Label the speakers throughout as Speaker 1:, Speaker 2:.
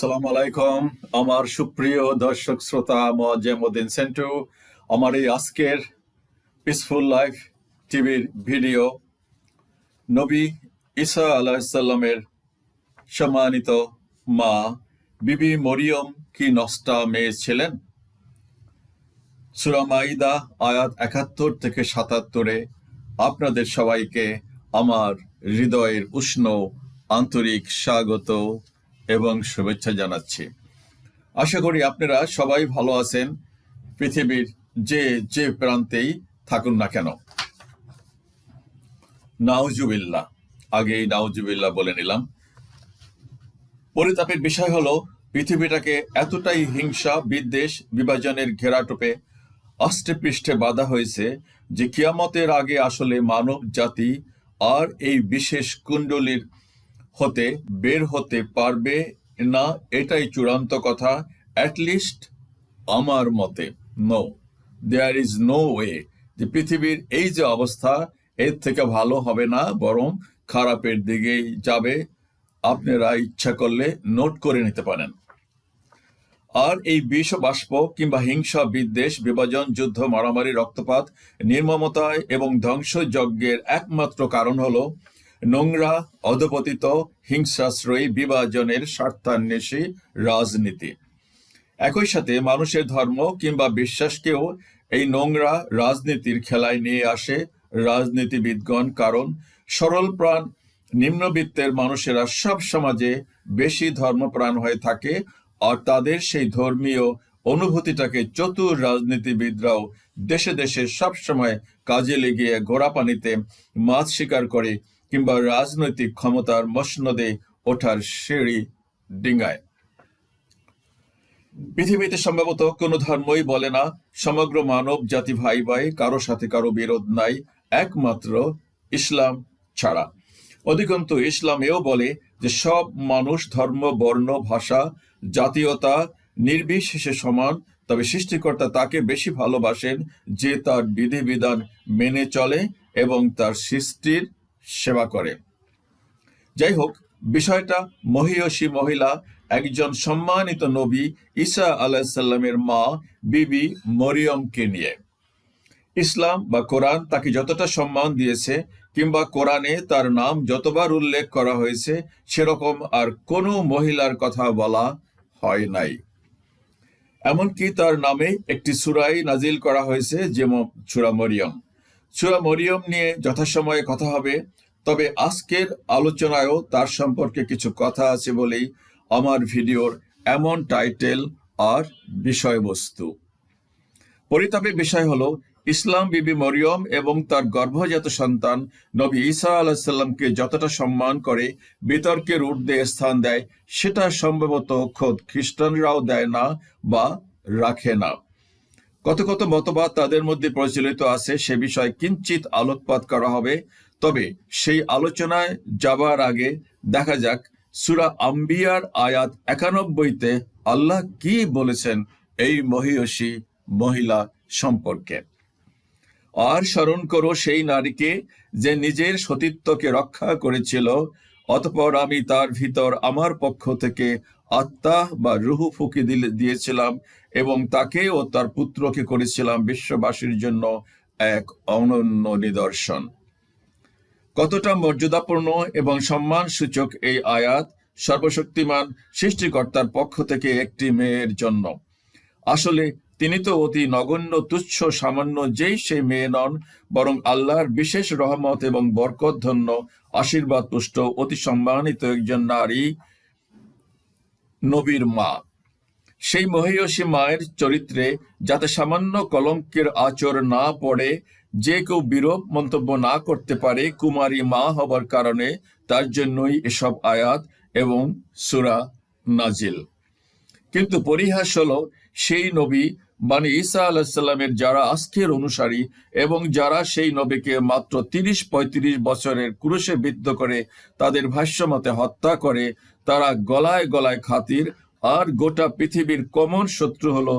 Speaker 1: সালাম আলাইকুম আমার সুপ্রিয় দর্শক শ্রোতা মজেমুদ্দিন সেন্টু আমার এই আজকের পিসফুল লাইফ টিভির ভিডিও নবী ঈসা আলাহিসাল্লামের সম্মানিত মা বিবি মরিয়ম কি নষ্টা মেয়ে ছিলেন সুরামাইদা আয়াত একাত্তর থেকে সাতাত্তরে আপনাদের সবাইকে আমার হৃদয়ের উষ্ণ আন্তরিক স্বাগত এবং শুভেচ্ছা জানাচ্ছি আশা করি আপনারা সবাই ভালো আছেন পৃথিবীর যে যে প্রান্তেই থাকুন না কেন নাউজুবিল্লা আগে নাউজুবিল্লা বলে নিলাম পরিতাপের বিষয় হলো পৃথিবীটাকে এতটাই হিংসা বিদ্বেষ বিভাজনের ঘেরাটোপে অষ্টে পৃষ্ঠে বাধা হয়েছে যে কিয়ামতের আগে আসলে মানব জাতি আর এই বিশেষ কুণ্ডলীর হতে বের হতে পারবে না এটাই চূড়ান্ত কথা অ্যাটলিস্ট আমার মতে no there is no way যে পৃথিবীর এই যে অবস্থা এর থেকে ভালো হবে না বরং খারাপের দিকেই যাবে আপনারা ইচ্ছা করলে নোট করে নিতে পারেন আর এই বিষ বাষ্প কিংবা হিংসা বিদ্বেষ বিভাজন যুদ্ধ মারামারি রক্তপাত নির্মমতায় এবং ধ্বংসযজ্ঞের একমাত্র কারণ হলো নোংরা অধপতিত হিংসাশ্রয়ী বিভাজনের স্বার্থান্বেষী রাজনীতি একই সাথে মানুষের ধর্ম কিংবা বিশ্বাসকেও এই নোংরা রাজনীতির খেলায় নিয়ে আসে রাজনীতিবিদগণ কারণ সরল প্রাণ নিম্নবিত্তের মানুষেরা সব সমাজে বেশি ধর্মপ্রাণ হয়ে থাকে আর তাদের সেই ধর্মীয় অনুভূতিটাকে চতুর রাজনীতিবিদরাও দেশে দেশে সবসময় কাজে লেগে গোড়া পানিতে মাছ শিকার করে কিংবা রাজনৈতিক ক্ষমতার মসনদে ওঠার সিঁড়ি ডিঙ্গায় পৃথিবীতে সম্ভবত কোনো ধর্মই বলে না সমগ্র মানব জাতি ভাই ভাই কারো সাথে কারো বিরোধ নাই একমাত্র ইসলাম ছাড়া অধিকন্তু ইসলাম এও বলে যে সব মানুষ ধর্ম বর্ণ ভাষা জাতীয়তা নির্বিশেষে সমান তবে সৃষ্টিকর্তা তাকে বেশি ভালোবাসেন যে তার বিধিবিধান মেনে চলে এবং তার সৃষ্টির সেবা করে যাই হোক বিষয়টা মহিয়সী মহিলা একজন সম্মানিত নবী ঈসা আলাহ সাল্লামের মা বিবি মরিয়মকে নিয়ে ইসলাম বা কোরআন তাকে যতটা সম্মান দিয়েছে কিংবা কোরআনে তার নাম যতবার উল্লেখ করা হয়েছে সেরকম আর কোনো মহিলার কথা বলা হয় নাই এমনকি তার নামে একটি সুরাই নাজিল করা হয়েছে যেমন সুরা মরিয়ম সুরা মরিয়ম নিয়ে যথাসময়ে কথা হবে তবে আজকের আলোচনায়ও তার সম্পর্কে কিছু কথা আছে বলেই আমার ভিডিওর এমন টাইটেল আর বিষয়বস্তু পরিতাপের বিষয় হলো ইসলাম বিবি মরিয়ম এবং তার গর্ভজাত সন্তান নবী ঈসা আলাহিসাল্লামকে যতটা সম্মান করে বিতর্কের ঊর্ধ্বে স্থান দেয় সেটা সম্ভবত খোদ খ্রিস্টানরাও দেয় না বা রাখে না কত কত মতবাদ তাদের মধ্যে প্রচলিত আছে সে বিষয়ে কিঞ্চিত আলোকপাত করা হবে তবে সেই আলোচনায় যাবার আগে দেখা যাক সুরা আম্বিয়ার আয়াত একানব্বইতে আল্লাহ কি বলেছেন এই মহিয়সী মহিলা সম্পর্কে আর স্মরণ করো সেই নারীকে যে নিজের সতীত্বকে রক্ষা করেছিল অতপর আমি তার ভিতর আমার পক্ষ থেকে আত্মা বা রুহু ফুঁকি দিয়েছিলাম এবং তাকে ও তার পুত্রকে করেছিলাম বিশ্ববাসীর জন্য এক অনন্য নিদর্শন কতটা মর্যাদাপূর্ণ এবং সম্মান সূচক এই আয়াত সর্বশক্তিমান সৃষ্টিকর্তার পক্ষ থেকে একটি মেয়ের জন্য আসলে তিনি তো অতি নগণ্য তুচ্ছ সামান্য যেই সে মেয়ে নন বরং আল্লাহর বিশেষ রহমত এবং বরকতধন্য আশীর্বাদ পুষ্ট অতি সম্মানিত একজন নারী নবীর মা সেই মহিয়সী মায়ের চরিত্রে যাতে সামান্য কলঙ্কের আচর না পড়ে যে কেউ বিরূপ মন্তব্য না করতে পারে কুমারী মা হবার কারণে তার জন্যই এসব আয়াত এবং সুরা নাজিল কিন্তু পরিহাস হল সেই নবী মানে ঈসা আলাহিসাল্লামের যারা আজকের অনুসারী এবং যারা সেই নবীকে মাত্র তিরিশ পঁয়ত্রিশ বছরের ক্রুশে বিদ্ধ করে তাদের ভাষ্যমতে হত্যা করে তারা গলায় গলায় খাতির আর গোটা পৃথিবীর কমন শত্রু হলো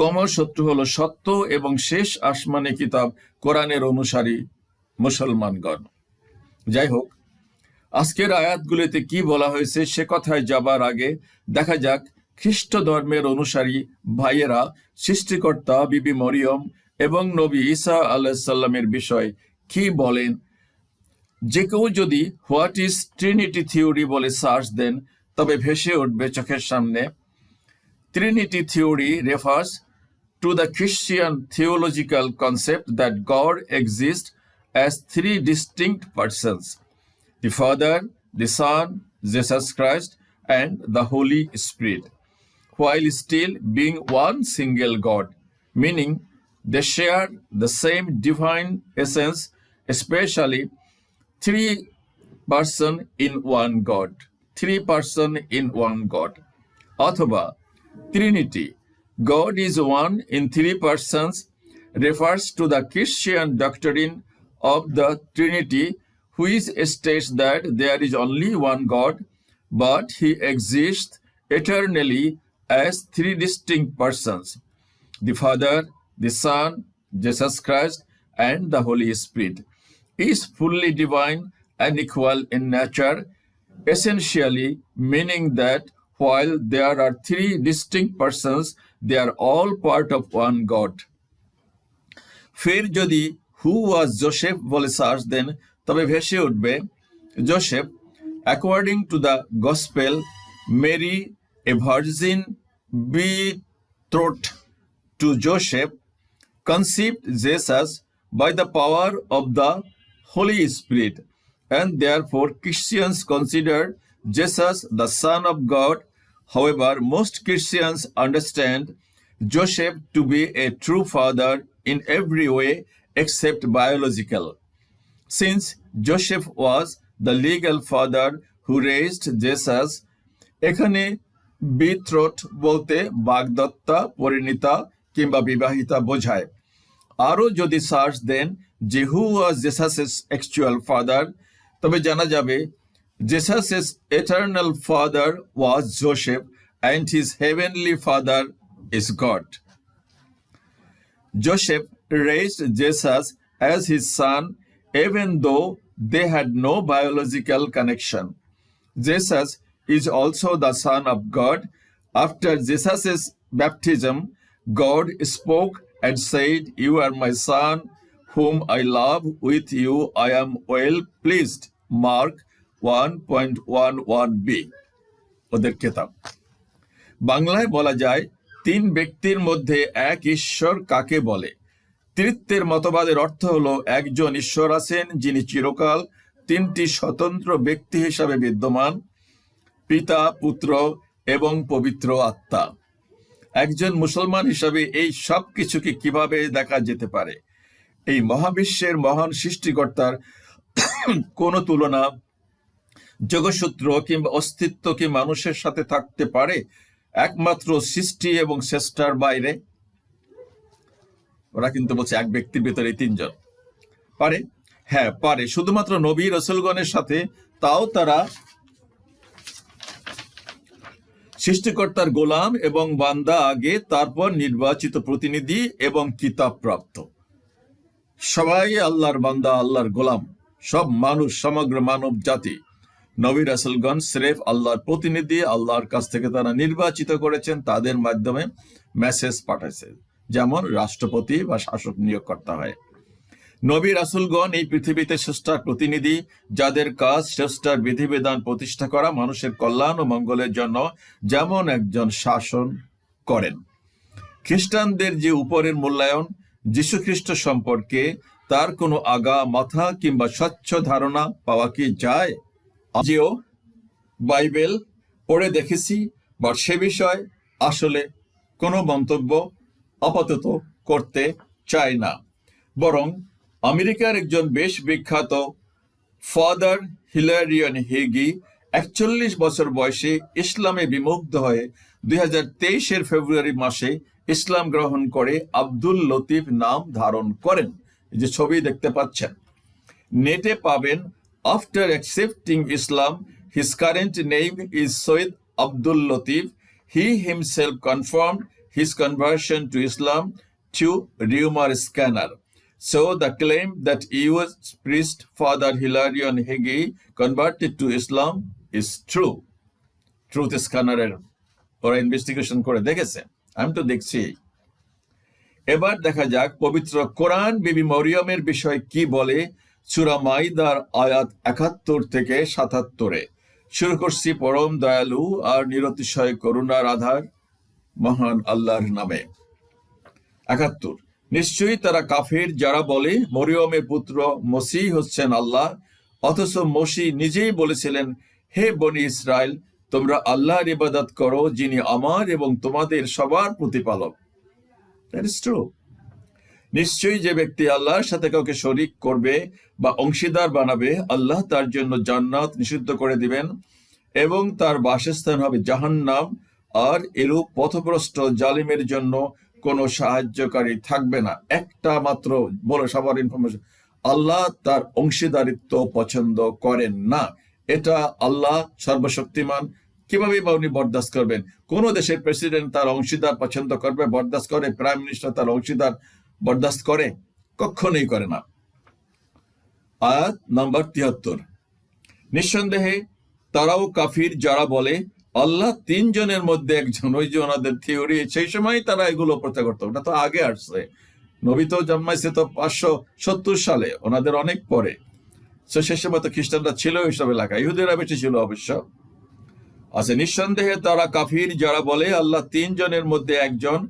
Speaker 1: কমন শত্রু হলো সত্য এবং শেষ আসমানে কিতাব কোরআনের অনুসারী মুসলমানগণ যাই হোক আজকের আয়াতগুলিতে কি বলা হয়েছে সে কথায় যাবার আগে দেখা যাক খ্রিস্ট ধর্মের অনুসারী ভাইয়েরা সৃষ্টিকর্তা বিবি মরিয়ম এবং নবী ঈসা আলাইসাল্লামের বিষয় কি বলেন যে কেউ যদি হোয়াট ইজ ট্রিনিটি থিওরি বলে সার্চ দেন তবে ভেসে উঠবে চোখের সামনে Trinity theory refers to the Christian theological concept that God exists as three distinct persons the Father, the Son, Jesus Christ, and the Holy Spirit, while still being one single God, meaning they share the same divine essence, especially three person in one God. three person in one God. Othoba, Trinity, God is one in three persons, refers to the Christian doctrine of the Trinity, which states that there is only one God, but he exists eternally as three distinct persons, the Father, the Son, Jesus Christ, and the Holy Spirit. Is fully divine and equal in nature essentially meaning that while there are three distinct persons, they are all part of one God. ফের যদি হু ওয়াজ Joseph বলে search দেন তবে ভেসে উঠবে Joseph according to the gospel Mary a virgin betrothed to Joseph conceived Jesus by the power of the holy spirit and therefore Christians consider Jesus the Son of God. However, most Christians understand Joseph to be a true father in every way except biological. Since Joseph was the legal father who raised Jesus, এখানে বিত্রট বলতে বাগদত্তা পরিণীতা কিংবা বিবাহিতা বোঝায় আরও যদি search দেন যে who was Jesus actual father তবে জানা যাবে Jesus's eternal father was Joseph and his heavenly father is God Joseph raised Jesus as his son, even though they had no biological connection. Jesus is also the Son of God. After Jesus' baptism, God spoke and said, You are my son, whom I love. With you I am well pleased. Mark one point one b ওদের খেতাব বাংলায় বলা যায় তিন ব্যক্তির মধ্যে এক ঈশ্বর কাকে বলে তৃত্বের মতবাদের অর্থ হল একজন ঈশ্বর আছেন যিনি চিরকাল তিনটি স্বতন্ত্র ব্যক্তি হিসাবে বিদ্যমান পিতা পুত্র এবং পবিত্র আত্মা একজন মুসলমান হিসাবে এই সব কিছুকে কিভাবে দেখা যেতে পারে এই মহাবিশ্বের মহান সৃষ্টিকর্তার কোনো তুলনা জগৎসূত্র কিংবা অস্তিত্ব কি মানুষের সাথে থাকতে পারে একমাত্র সৃষ্টি এবং শ্রেষ্ঠার বাইরে ওরা কিন্তু বলছে এক ব্যক্তির ভিতরে তিনজন পারে হ্যাঁ পারে শুধুমাত্র নবী রসুলগণের সাথে তাও তারা সৃষ্টিকর্তার গোলাম এবং বান্দা আগে তারপর নির্বাচিত প্রতিনিধি এবং কিতাব প্রাপ্ত সবাই আল্লাহর বান্দা আল্লাহর গোলাম সব মানুষ সমগ্র মানব জাতি নবী রাসুলগণ স্রেফ আল্লাহর প্রতিনিধি আল্লাহর কাছ থেকে তারা নির্বাচিত করেছেন তাদের মাধ্যমে মেসেজ পাঠাইছে যেমন রাষ্ট্রপতি বা শাসক নিয়োগ করতে হয় নবী রাসুলগণ এই পৃথিবীতে শ্রেষ্ঠার প্রতিনিধি যাদের কাজ শ্রেষ্ঠার বিধিবিধান প্রতিষ্ঠা করা মানুষের কল্যাণ ও মঙ্গলের জন্য যেমন একজন শাসন করেন খ্রিস্টানদের যে উপরের মূল্যায়ন যীশুখ্রিস্ট সম্পর্কে তার কোনো আগা মাথা কিংবা স্বচ্ছ ধারণা পাওয়া কি যায় যেও বাইবেল পড়ে দেখেছি বা সে বিষয়ে আসলে কোনো মন্তব্য আপাতত করতে চায় না বরং আমেরিকার একজন বেশ বিখ্যাত ফাদার হিলারিয়ন হেগি একচল্লিশ বছর বয়সে ইসলামে বিমুগ্ধ হয়ে দুই হাজার তেইশের ফেব্রুয়ারি মাসে ইসলাম গ্রহণ করে আব্দুল লতিফ নাম ধারণ করেন যে ছবি দেখতে পাচ্ছেন নেটে পাবেন after accepting Islam his current name is Syed Abdul Latif he himself confirm his conversion to Islam through rumor scanner. So the claim that U.S. priest Father Hilarion Hege converted to Islam is true. Truth scanner ওরা investigation করে দেখেছে আমি তো দেখছি এবার দেখা যাক পবিত্র কোরআন বিবি মরিয়মের বিষয় কি বলে চূড়া মাইদার আয়াত একাত্তর থেকে সাতাত্তরে শুরু করছি পরম দয়ালু আর নিরতিশয় করুণার আধার মহান আল্লাহর নামে একাত্তর নিশ্চয়ই তারা কাফের যারা বলে মরিয়মের পুত্র মসি হচ্ছেন আল্লাহ অথচ মসি নিজেই বলেছিলেন হে বনি ইসরায়েল তোমরা আল্লাহর ইবাদত করো যিনি আমার এবং তোমাদের সবার প্রতিপালক দ্যাট ইজ ট্রু নিশ্চয়ই যে ব্যক্তি আল্লাহর সাথে কাউকে শরিক করবে বা অংশীদার বানাবে আল্লাহ তার জন্য জান্নাত নিষিদ্ধ করে দিবেন এবং তার বাসস্থান হবে জাহান্নাম আর এরূপ পথভ্রষ্ট জালিমের জন্য কোনো সাহায্যকারী থাকবে না একটা মাত্র বলে সবার ইনফরমেশন আল্লাহ তার অংশীদারিত্ব পছন্দ করেন না এটা আল্লাহ সর্বশক্তিমান কিভাবে বা উনি বরদাস্ত করবেন কোন দেশের প্রেসিডেন্ট তার অংশীদার পছন্দ করবে বরদাস্ত করে প্রাইম মিনিস্টার তার অংশীদার বরদাস্ত করে কখনোই করে না আয়াত নম্বর তিয়াত্তর নিঃসন্দেহে তারাও কাফির যারা বলে আল্লাহ তিনজনের মধ্যে একজন ওই যে ওনাদের থিওরি সেই সময় তারা এগুলো প্রচার করতো ওটা তো আগে আসছে নবী তো জন্মাইছে তো পাঁচশো সত্তর সালে ওনাদের অনেক পরে সে সময় তো খ্রিস্টানরা ছিল ওইসব এলাকায় ইহুদেরা বেশি ছিল অবশ্য আছে নিঃসন্দেহে তারা কাফির যারা বলে আল্লাহ তিনজনের মধ্যে একজন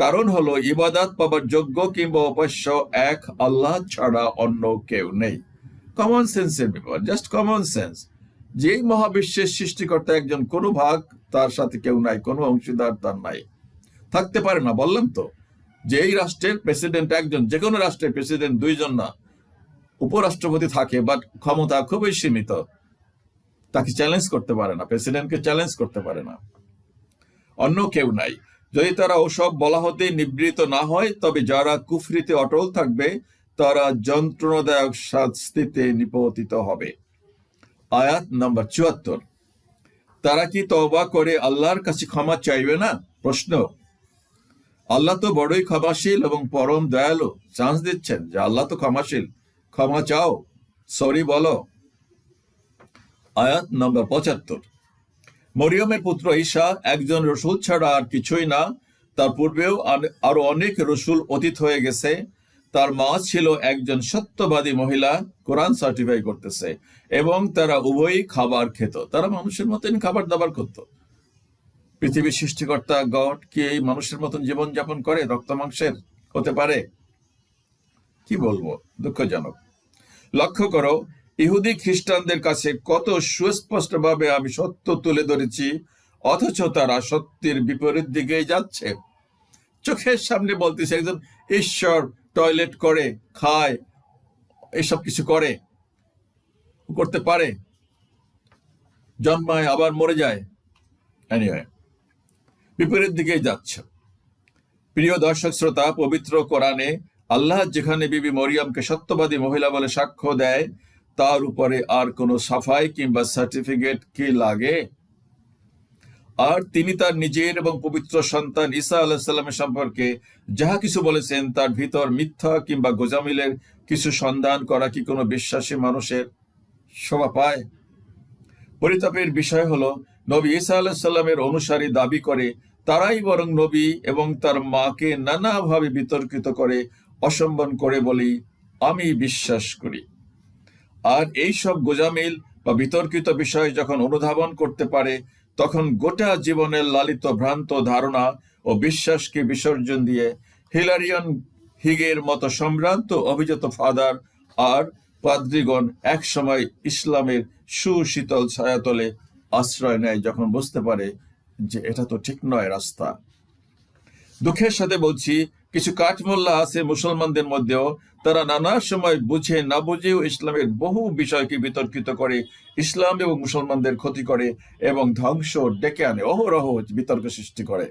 Speaker 1: কারণ হলো ইবাদাত পাবার যোগ্য কিংবা অপাস্য এক আল্লাহ ছাড়া অন্য কেউ নেই কমন সেন্সের ব্যাপার জাস্ট কমন সেন্স যেই মহাবিশ্বের সৃষ্টিকর্তা একজন কোনো ভাগ তার সাথে কেউ নাই কোনো অংশীদার তার নাই থাকতে পারে না বললাম তো যে এই রাষ্ট্রের প্রেসিডেন্ট একজন যে কোনো রাষ্ট্রের প্রেসিডেন্ট দুইজন না উপরাষ্ট্রপতি থাকে বাট ক্ষমতা খুবই সীমিত তাকে চ্যালেঞ্জ করতে পারে না প্রেসিডেন্টকে চ্যালেঞ্জ করতে পারে না অন্য কেউ নাই যদি তারা ওসব বলা হতে নিবৃত না হয় তবে যারা কুফরিতে অটল থাকবে তারা যন্ত্রণাদায়ক শাস্তিতে নিপতিত হবে আয়াত নম্বর চুয়াত্তর তারা কি তবা করে আল্লাহর কাছে ক্ষমা চাইবে না প্রশ্ন আল্লাহ তো বড়ই ক্ষমাশীল এবং পরম দয়ালু চান্স দিচ্ছেন যে আল্লাহ তো ক্ষমাশীল ক্ষমা চাও সরি বলো আয়াত নম্বর পঁচাত্তর মরিয়মের পুত্র ঈশা একজন রসুল ছাড়া আর কিছুই না তার পূর্বেও আরো অনেক রসুল অতীত হয়ে গেছে তার মা ছিল একজন সত্যবাদী মহিলা কোরআন সার্টিফাই করতেছে এবং তারা উভয়ই খাবার খেত তারা মানুষের মতন খাবার দাবার করত পৃথিবীর সৃষ্টিকর্তা গড কি এই মানুষের মতন জীবনযাপন করে রক্ত মাংসের হতে পারে কি বলবো দুঃখজনক লক্ষ্য করো ইহুদি খ্রিস্টানদের কাছে কত সুস্পষ্টভাবে আমি সত্য তুলে ধরেছি অথচ তারা সত্যের বিপরীত দিকে যাচ্ছে চোখের সামনে বলতেছে একজন ঈশ্বর টয়লেট করে খায় এসব কিছু করে করতে পারে জন্মায় আবার মরে যায় বিপরীত দিকে যাচ্ছে প্রিয় দর্শক শ্রোতা পবিত্র কোরআনে আল্লাহ যেখানে বিবি মরিয়মকে সত্যবাদী মহিলা বলে সাক্ষ্য দেয় তার উপরে আর কোনো সাফাই কিংবা সার্টিফিকেট কে লাগে আর তিনি তার নিজের এবং পবিত্র সন্তান ঈসা আলাহিসাল্লামের সম্পর্কে যাহা কিছু বলেছেন তার ভিতর মিথ্যা কিংবা গোজামিলের কিছু সন্ধান করা কি কোনো বিশ্বাসী মানুষের শোভা পায় পরিতাপের বিষয় হলো নবী ঈসা আলাহিসাল্লামের অনুসারী দাবি করে তারাই বরং নবী এবং তার মাকে নানাভাবে বিতর্কিত করে অসম্মান করে বলি আমি বিশ্বাস করি আর এই সব গোজামিল বা বিতর্কিত বিষয় যখন অনুধাবন করতে পারে তখন গোটা জীবনের লালিত ভ্রান্ত ধারণা ও বিশ্বাসকে বিসর্জন দিয়ে হিলারিয়ন হিগের মতো সম্ভ্রান্ত অভিজাত ফাদার আর পাদ্রিগণ একসময় ইসলামের সুশীতল ছায়াতলে আশ্রয় নেয় যখন বুঝতে পারে যে এটা তো ঠিক নয় রাস্তা দুঃখের সাথে বলছি কিছু কাঠমোল্লা আছে মুসলমানদের মধ্যেও তারা নানা সময় বুঝে না বুঝেও ইসলামের বহু বিষয়কে বিতর্কিত করে ইসলাম এবং মুসলমানদের ক্ষতি করে এবং ধ্বংস ডেকে আনে অহরহ বিতর্ক সৃষ্টি করে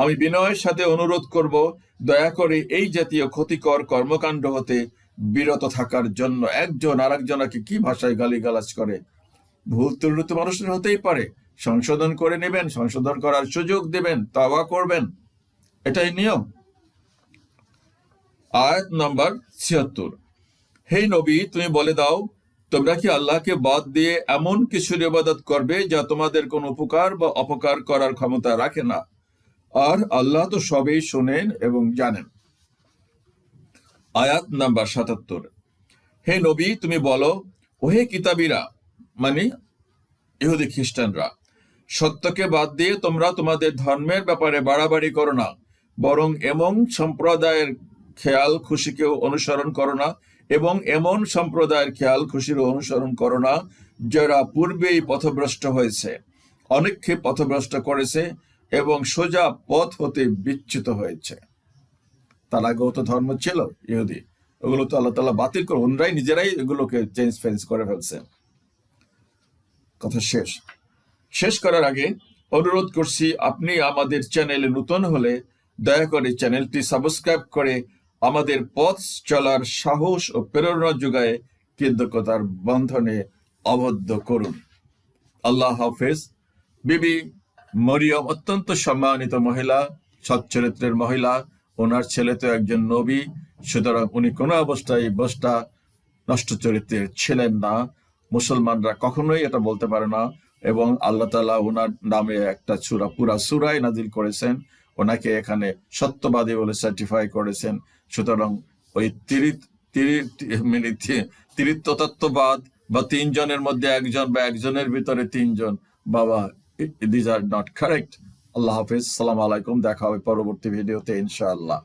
Speaker 1: আমি বিনয়ের সাথে অনুরোধ করব দয়া করে এই জাতীয় ক্ষতিকর কর্মকাণ্ড হতে বিরত থাকার জন্য একজন আরেকজনাকে কি ভাষায় গালিগালাজ করে ভুল ত্রুটি মানুষের হতেই পারে সংশোধন করে নেবেন সংশোধন করার সুযোগ দেবেন তাওয়া করবেন এটাই নিয়ম আয়াত নাম্বার ছিয়াত্তর হে নবী তুমি বলে দাও তোমরা কি আল্লাহকে বাদ দিয়ে এমন কিছুর ইবাদত করবে যা তোমাদের কোন উপকার বা অপকার করার ক্ষমতা রাখে না আর আল্লাহ তো সবেই শোনেন এবং জানেন আয়াত নাম্বার সাতাত্তর হে নবী তুমি বলো ওহে কিতাবীরা মানে ইহুদি খ্রিস্টানরা সত্যকে বাদ দিয়ে তোমরা তোমাদের ধর্মের ব্যাপারে বাড়াবাড়ি করো না বরং এমন সম্প্রদায়ের খেয়াল খুশিকেও অনুসরণ করো না এবং এমন সম্প্রদায়ের খেয়াল খুশির অনুসরণ করো না যারা পূর্বেই পথভ্রষ্ট হয়েছে অনেককে পথভ্রষ্ট করেছে এবং সোজা পথ হতে বিচ্ছিত হয়েছে তার আগেও তো ধর্ম ছিল ইহুদি ওগুলো তো আল্লাহ তালা বাতিল করে অন্যরাই নিজেরাই এগুলোকে চেঞ্জ ফেঞ্জ করে ফেলছে কথা শেষ শেষ করার আগে অনুরোধ করছি আপনি আমাদের চ্যানেলে নতুন হলে দয়া করে চ্যানেলটি সাবস্ক্রাইব করে আমাদের পথ চলার সাহস ও প্রেরণা যোগায় কৃতজ্ঞতার বন্ধনে আবদ্ধ করুন আল্লাহ হাফেজ বিবি মরিয়ম অত্যন্ত সম্মানিত মহিলা সচ্চরিত্রের মহিলা ওনার ছেলে তো একজন নবী সুতরাং উনি কোনো অবস্থায় বস্তা নষ্ট চরিত্রের ছিলেন না মুসলমানরা কখনোই এটা বলতে পারে না এবং আল্লাহ তালা ওনার নামে একটা চূড়া পুরা সুরাই নাজিল করেছেন ওনাকে এখানে সত্যবাদী বলে সার্টিফাই করেছেন সুতরাং ওই তিরিত মানে তিরিত্বতত্ত্ববাদ বা তিনজনের মধ্যে একজন বা একজনের ভিতরে তিনজন বাবা দিজ আর নট কারেক্ট আল্লাহ হাফিজ সালাম আলাইকুম দেখা হবে পরবর্তী ভিডিওতে ইনশাআল্লাহ